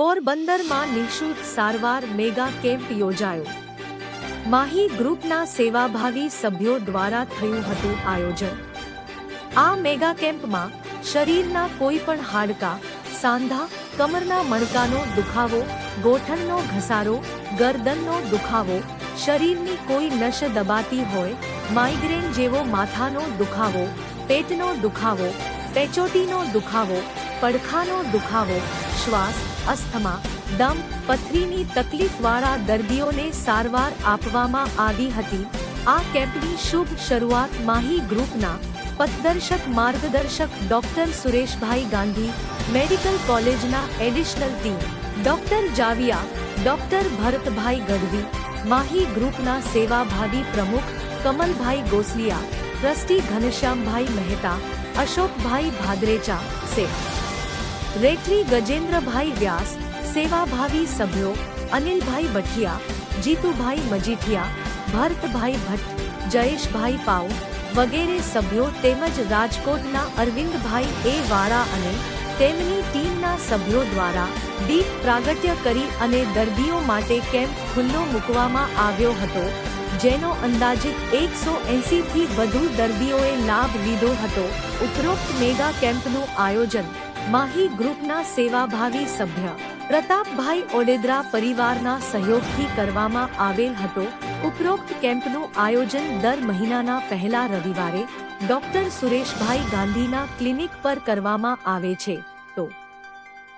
પોરબંદરમાં નિઃશુલ્ક સારવાર મેગા કેમ્પ યોજાયો. માહી ગ્રુપના સેવાભાવી સભ્યો દ્વારા થયું હતું આયોજન. આ મેગા કેમ્પમાં શરીરના કોઈ પણ હાડકા, સાંધા, કમરના મણકાનો દુખાવો, ગોઠણનો ઘસારો, ગરદનનો દુખાવો, શરીરની કોઈ નશ દબાતી હોય, માઇગ્રેન જેવો માથાનો દુખાવો, પેટનો દુખાવો, પેચોટીનો દુખાવો, પડખાનો દુખાવો શ્વાસ, અસ્થમા, દમ, પથરીની તકલીફવાળા દર્દીઓને સારવાર આપવામાં આવી હતી. આ કેમ્પની શુભ શરૂઆત માહી ગ્રુપના પથદર્શક, માર્ગદર્શક ડોક્ટર સુરેશભાઈ ગાંધી, મેડિકલ કોલેજના additional team, doctor Javia, doctor Bharatbhai Gadhvi, Mahi ગ્રુપના સેવાભાવી પ્રમુખ કમલભાઈ ગોસલિયા, ટ્રસ્ટી ઘનશ્યામભાઈ મહેતા, અશોકભાઈ ભાદરેચા શેઠ રેટરી ગજેન્દ્રભાઈ વ્યાસ, સેવાભાવી સભ્યો, અનિલભાઈ બઠિયા, જીતુભાઈ મજીઠિયા, ભરતભાઈ ભટ્ટ, જયેશભાઈ પાઉ વગેરે સભ્યો તેમજ રાજકોટના અરવિંદભાઈ એ વાળા અને તેમની ટીમના સભ્યો દ્વારા દીપ પ્રાગટ્ય કરી અને દર્દીઓ માટે કેમ્પ ખુલ્લો મૂકવામાં આવ્યો હતો, જેનો અંદાજિત એકસો એંસીથી વધુ દર્દીઓએ લાભ લીધો હતો. ઉપરોક્ત મેગા કેમ્પનું આયોજન માહી ગ્રુપના સેવાભાવી સભ્ય પ્રતાપભાઈ ઓડેદરા પરિવારના સહયોગથી કરવામાં આવેલ હતો. ઉપરોક્ત કેમ્પનું આયોજન દર મહિનાના પહેલા રવિવારે ડોક્ટર સુરેશભાઈ ગાંધીના ક્લિનિક પર કરવામાં આવે છે. તો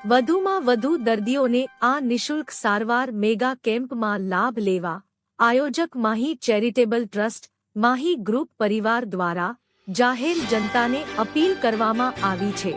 વધુમાં વધુ દર્દીઓને આ નિશુલ્ક સારવાર મેગા કેમ્પમાં લાભ લેવા આયોજક Mahi charitable trust Mahi group પરિવાર દ્વારા જાહેર જનતાને અપીલ કરવામાં આવી છે.